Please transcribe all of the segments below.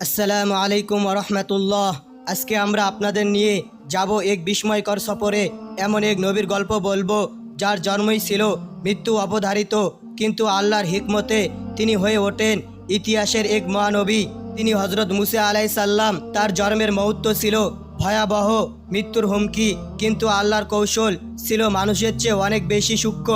আসসালামু আলাইকুম রহমতুল্লাহ। আজকে আমরা আপনাদের নিয়ে যাব এক বিস্ময়কর সফরে। এমন এক নবীর গল্প বলব, যার জন্মই ছিল মৃত্যু অবধারিত, কিন্তু আল্লাহর হিকমতে তিনি হয়ে ওঠেন ইতিহাসের এক মহানবী। তিনি হজরত মুসা আলাই সাল্লাম তার জন্মের মুহূর্ত ছিল ভয়াবহ, মৃত্যুর হুমকি, কিন্তু আল্লাহর কৌশল ছিল মানুষের চেয়ে অনেক বেশি সূক্ষ্ম।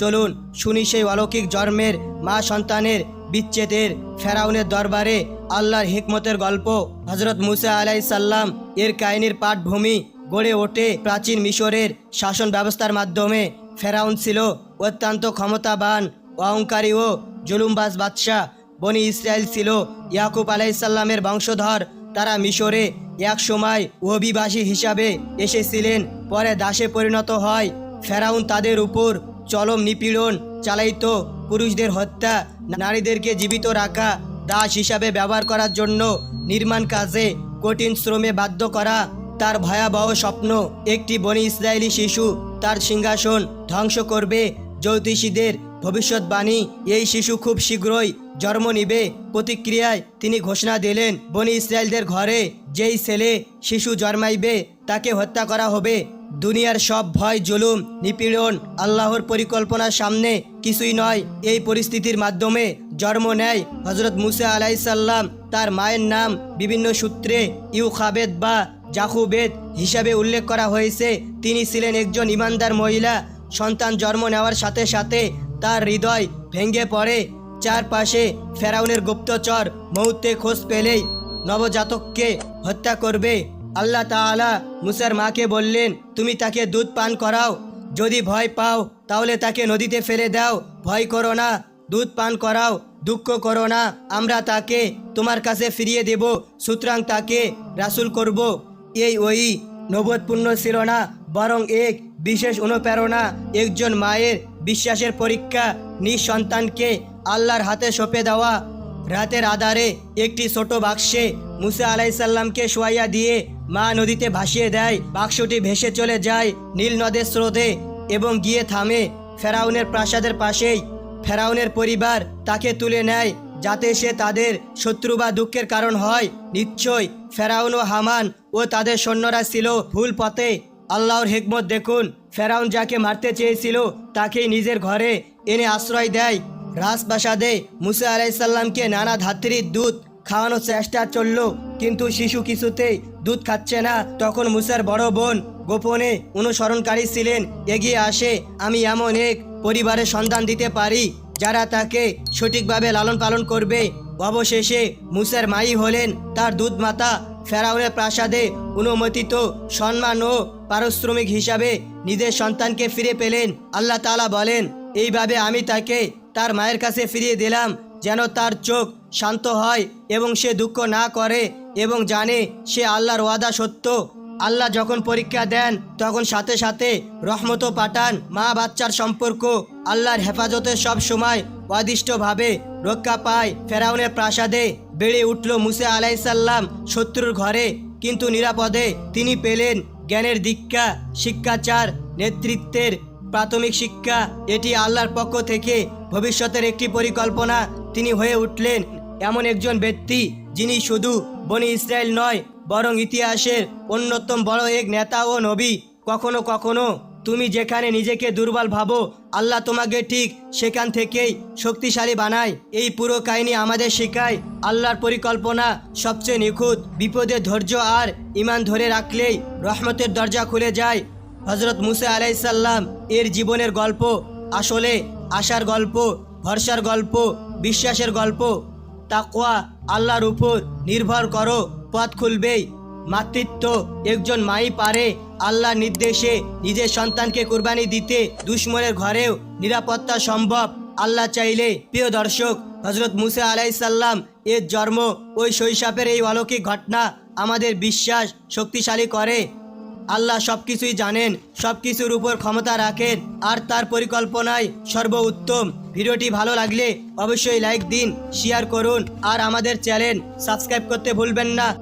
চলুন শুনি সেই অলৌকিক জন্মের মা সন্তানের বিচ্ছেদের ফেরাউনের দরবারে আল্লাহর হিকমতের গল্প। হজরত মুসা আলাই সাল্লাম এর কাহিনীর পাঠভূমি গড়ে ওঠে প্রাচীন মিশরের শাসন ব্যবস্থার মাধ্যমে। ফেরাউন ছিল অত্যন্ত ক্ষমতাবান, অহংকারী ও জুলুমবাজ বাদশাহ। বনি ইসরায়েল ছিল ইয়াকুব আলাইসাল্লামের বংশধর। তারা মিশরে এক সময় অভিবাসী হিসাবে এসেছিলেন, পরে দাসে পরিণত হয়। ফেরাউন তাদের উপর চলম নিপীড়ন চালাইত পুরুষদের হত্যা, নারীদেরকে জীবিত রাখা, দাস হিসাবে ব্যবহার করার জন্য নির্মাণ কাজে কঠিন শ্রমে বাধ্য করা তার ভয়াবহ স্বপ্ন। একটি বনি ইসরায়েলি শিশু তার সিংহাসন ধ্বংস করবে। জ্যোতিষীদের ভবিষ্যৎবাণী, এই শিশু খুব শীঘ্রই জন্ম নিবে। প্রতিক্রিয়ায় তিনি ঘোষণা দিলেন, বনি ইসরায়েলদের ঘরে যেই ছেলে শিশু জন্মাইবে, তাকে হত্যা করা হবে। দুনিয়ার সব ভয়, জুলুম, নিপীড়ন আল্লাহর পরিকল্পনার সামনে কিছুই নয়। এই পরিস্থিতির মাধ্যমে জন্ম নেয় হজরত মুসা আলাইসাল্লাম তার মায়ের নাম বিভিন্ন সূত্রে ইউখাবেদ বা জাকুবেদ হিসাবে উল্লেখ করা হয়েছে। তিনি ছিলেন একজন ইমানদার মহিলা। সন্তান জন্ম নেওয়ার সাথে সাথে তার হৃদয় ভেঙে পড়ে। চারপাশে ফেরাউনের গুপ্তচর মুহূর্তে খোঁজ পেলেই নবজাতককে হত্যা করবে। আল্লাহ তাআলা মুসার মাকে বললেন, তুমি তাকে দুধ পান করাও। যদি ভয় পাও, তাহলে তাকে নদীতে ফেলে দাও। ভয় করো না, দুধ পান করাও, দুঃখ করো না। আমরা তাকে তোমার কাছে ফিরিয়ে দেব, সুতরাং তাকে রাসুল করব। এই ওই নবোধপূর্ণ ছিল না, বরং এক বিশেষ অনুপ্রেরণা, একজন মায়ের বিশ্বাসের পরীক্ষা নিজ সন্তানকে আল্লাহর হাতে সঁপে দেওয়া। রাতের আধারে একটি ছোট বাক্সে মুসা আলাইসাল্লামকে শোয়াইয়া দিয়ে মা নদীতে ভাসিয়ে দেয়, বাক্সটি ভেসে চলে যায় নীল নদের স্রোতে এবং গিয়ে থামে ফেরাউনের প্রাসাদের পাশেই। ফেরাউনের পরিবার তাকে তুলে নেয়, যাতে সে তাদের শত্রু বা দুঃখের কারণ হয়। নিশ্চয় ফেরাউন ও হামান ও তাদের সৈন্যরা ছিল ভুল পথে। আল্লাহর হেকমত দেখুন, ফেরাউন যাকে মারতে চেয়েছিল তাকেই নিজের ঘরে এনে আশ্রয় দেয়। রাজপ্রাসাদে মুসা আলাইসাল্লামকে নানা ধাত্রীর দুধ খাওয়ানোর চেষ্টা চলল, কিন্তু শিশু কিছুতেই দুধ খাচ্ছে না। তখন মুসার বড় বোন গোপনে অনুসরণকারী ছিলেন। এগিয়ে আসে, আমি এমন এক পরিবারের সন্ধান দিতে পারি, যারা তাকে সঠিকভাবে লালন পালন করবে। অবশেষে মুসার মাই হলেন তার দুধ মাতা ফেরাউনের প্রাসাদে অনুমোদিত সম্মান ও পারিশ্রমিক হিসাবে নিজের সন্তানকে ফিরে পেলেন। আল্লাহ তাআলা বলেন, এইভাবে আমি তাকে তার মায়ের কাছে ফিরিয়ে দিলাম। যেন তার চোখ শান্ত হয় এবং সে দুঃখ না করে এবং জানে সে আল্লাহর ওয়াদা সত্য। আল্লাহ যখন পরীক্ষা দেন, তখন সাথে সাথে রহমতও পাঠান মা বাচ্চার সম্পর্ক। আল্লাহর হেফাজতে সব সময় অদিষ্টভাবে রক্ষা পায়। ফেরাউনের প্রাসাদে বেড়ে উঠল মুসা আলাইসাল্লাম শত্রুর ঘরে। কিন্তু নিরাপদে তিনি পেলেন জ্ঞানের দীক্ষা, শিক্ষাচার, নেতৃত্বের প্রাথমিক শিক্ষা। এটি আল্লাহর পক্ষ থেকে ভবিষ্যতের একটি পরিকল্পনা। তিনি হয়ে উঠলেন এমন একজন ব্যক্তি যিনি শুধু বনি ইসরায়েল নয়, বরং ইতিহাসের অন্যতম বড় এক নেতা ও নবী। কখনো কখনো তুমি যেখানে নিজেকে দুর্বল ভাবো, আল্লাহ তোমাকে ঠিক সেখান থেকেই শক্তিশালী বানায়। এই পুরো কাহিনী আমাদের শেখায় আল্লাহর পরিকল্পনা সবচেয়ে নিখুঁত। বিপদে ধৈর্য আর ইমান ধরে রাখলেই রহমতের দরজা খুলে যায়। হজরত মুসা আলাইসাল্লাম এর জীবনের গল্প, আসলে আশার গল্প, ভরসার গল্প বিশ্বাসের গল্প। তাকওয়া আল্লাহর উপর নির্ভর করো, পথ খুলবেই। মাতৃত্ব, একজন মাই পারে আল্লাহর নির্দেশে নিজের সন্তানকে কোরবানি দিতে দুশ্মনের ঘরেও নিরাপত্তা সম্ভব। আল্লাহ চাইলে, প্রিয় দর্শক হজরত মুসা আলাইসাল্লাম এর জন্ম ওই শৈশবের এই অলৌকিক ঘটনা আমাদের বিশ্বাস শক্তিশালী করে। আল্লাহ সব কিছুই জানেন সব কিছুর উপর ক্ষমতা রাখেন, আর তার পরিকল্পনায় সর্বোত্তম। ভিডিওটি ভালো লাগলে অবশ্যই লাইক দিন শেয়ার করুন, আর আমাদের চ্যানেল সাবস্ক্রাইব করতে ভুলবেন না।